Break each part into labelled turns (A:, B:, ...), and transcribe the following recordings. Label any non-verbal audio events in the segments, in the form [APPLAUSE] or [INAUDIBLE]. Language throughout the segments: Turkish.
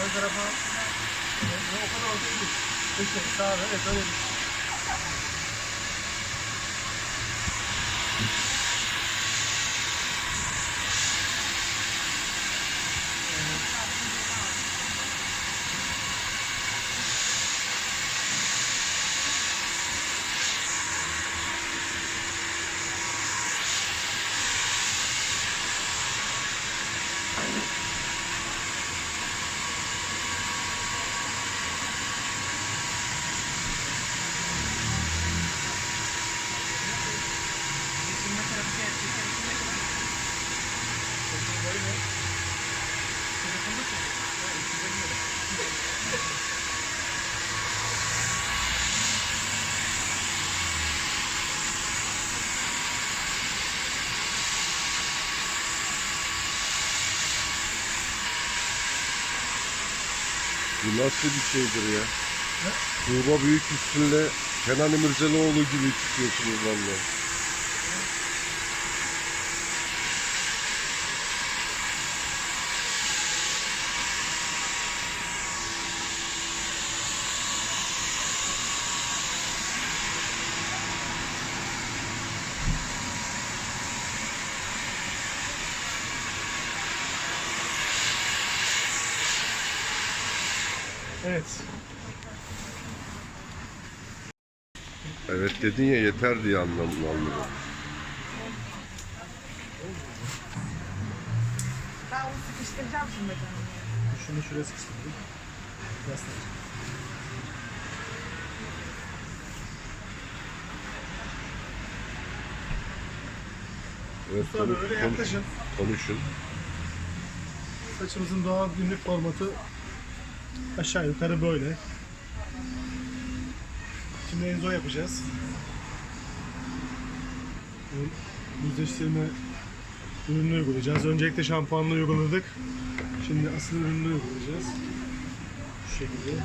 A: Ön tarafa o kadar orada değil. Peki sağda evet öyle
B: Bu nasıl bir şeydir ya? Tuğba Büyük Üstün'le Kenan İmirzalıoğlu gibi çıkıyorsunuz valla.
A: Evet.
B: Evet dedin ya yeter diye anlamını anladım.
C: Ben onu sıkıştıracağım şimdi canım.
A: Şunu şuraya sıkıştırdım. Yastık.
B: Evet,
A: Tabii
B: konuş-
A: öyle
B: konuş-
A: yaklaşın.
B: konuşun.
A: Saçımızın doğal günlük formatı aşağı yukarı böyle. Şimdi enzo yapacağız. Yüzleştirme ürününü uygulayacağız. Öncelikle şampuanla uyguladık. Şimdi asıl ürününü uygulayacağız. Şu şekilde.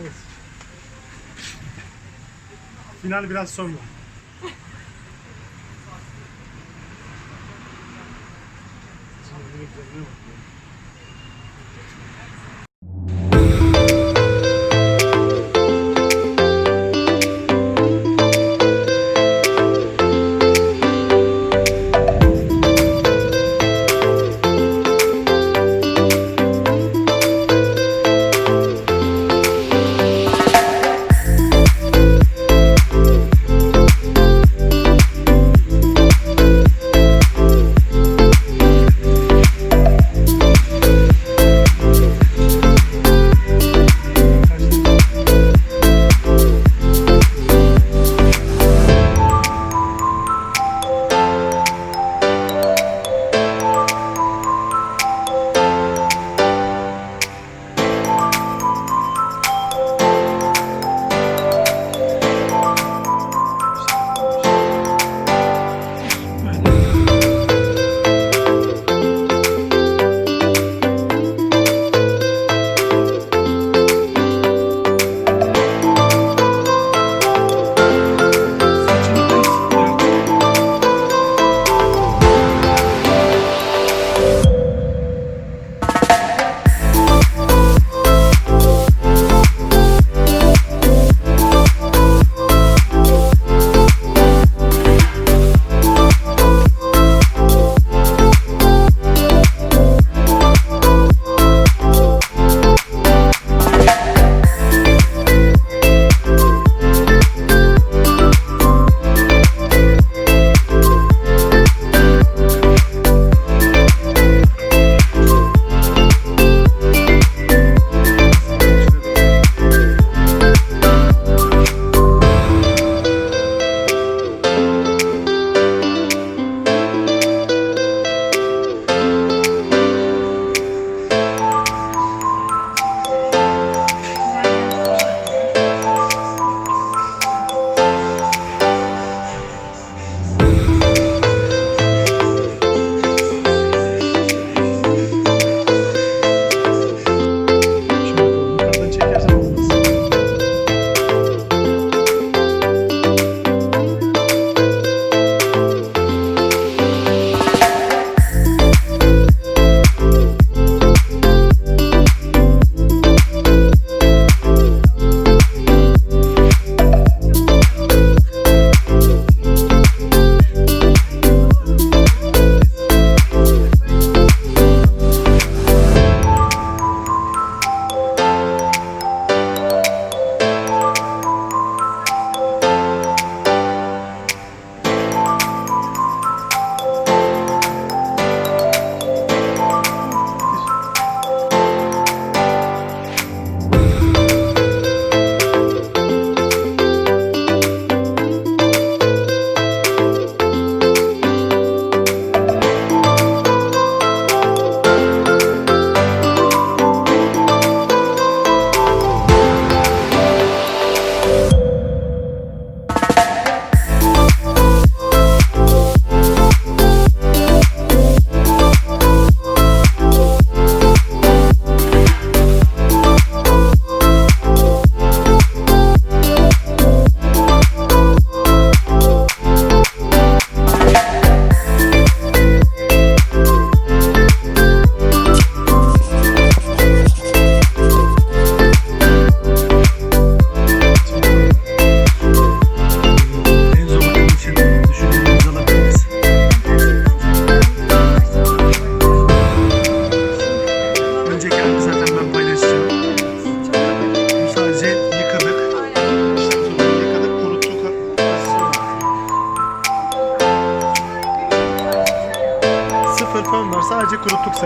A: Evet. Final biraz sonra. Şimdi güzel,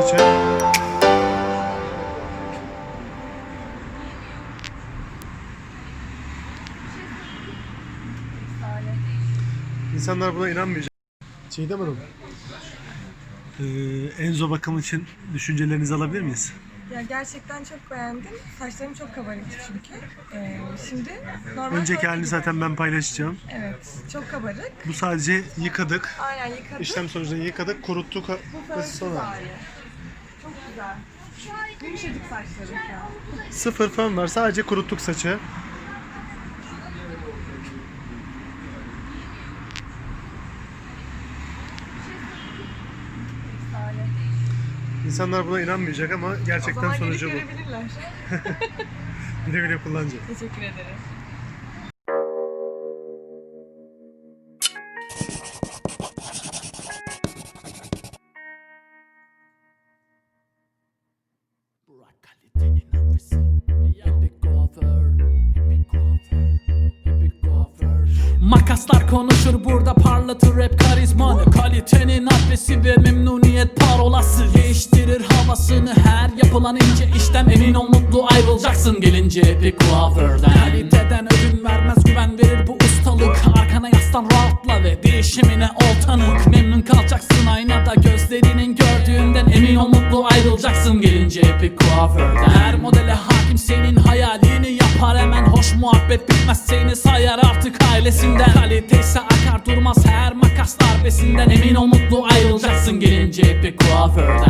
A: saçı. İnsanlar buna inanmayacak. Çiğdem Hanım. Ee, Enzo bakım için düşüncelerinizi alabilir miyiz?
C: Ya gerçekten çok beğendim. Saçlarım çok kabarıktı çünkü. Ee, şimdi normal
A: Önceki halini
C: gibi.
A: zaten ben paylaşacağım.
C: Evet, çok kabarık.
A: Bu sadece yıkadık.
C: Aynen yıkadım.
A: İşlem sonucunda yıkadık, kuruttuk
C: Bu
A: ve
C: fönsiz
A: sonra.
C: hali. Çok güzel. Yumuşacık an.
A: Sıfır fön var. Sadece kuruttuk saçı. İnsanlar buna inanmayacak ama gerçekten sonucu bu.
C: görebilirler. [LAUGHS]
A: Güle güle kullanacak.
C: Teşekkür ederim.
D: Makaslar konuşur burada parlatır rap karizmanı Kalitenin adresi ve memnuniyet parolası. Değiştirir havasını her yapılan ince işlem Emin ol mutlu ayrılacaksın gelince. Epic kuaförden Kaliteden ödün vermez güven verir bu ustalık. Arkana yaslan rahatla ve değişimine ol tanık. Memnun kalacaksın aynada gözlerinin gördüğünden Emin ol mutlu ayrılacaksın gelince. Epic kuaförden Her modele hakim senin hayalini yapar. Hemen Hoş muhabbet bitmez seni sayar artık ailesinden. Kalite ise akar durmaz her makas darbesinden Emin ol mutlu ayrılacaksın gelince Epic kuaförden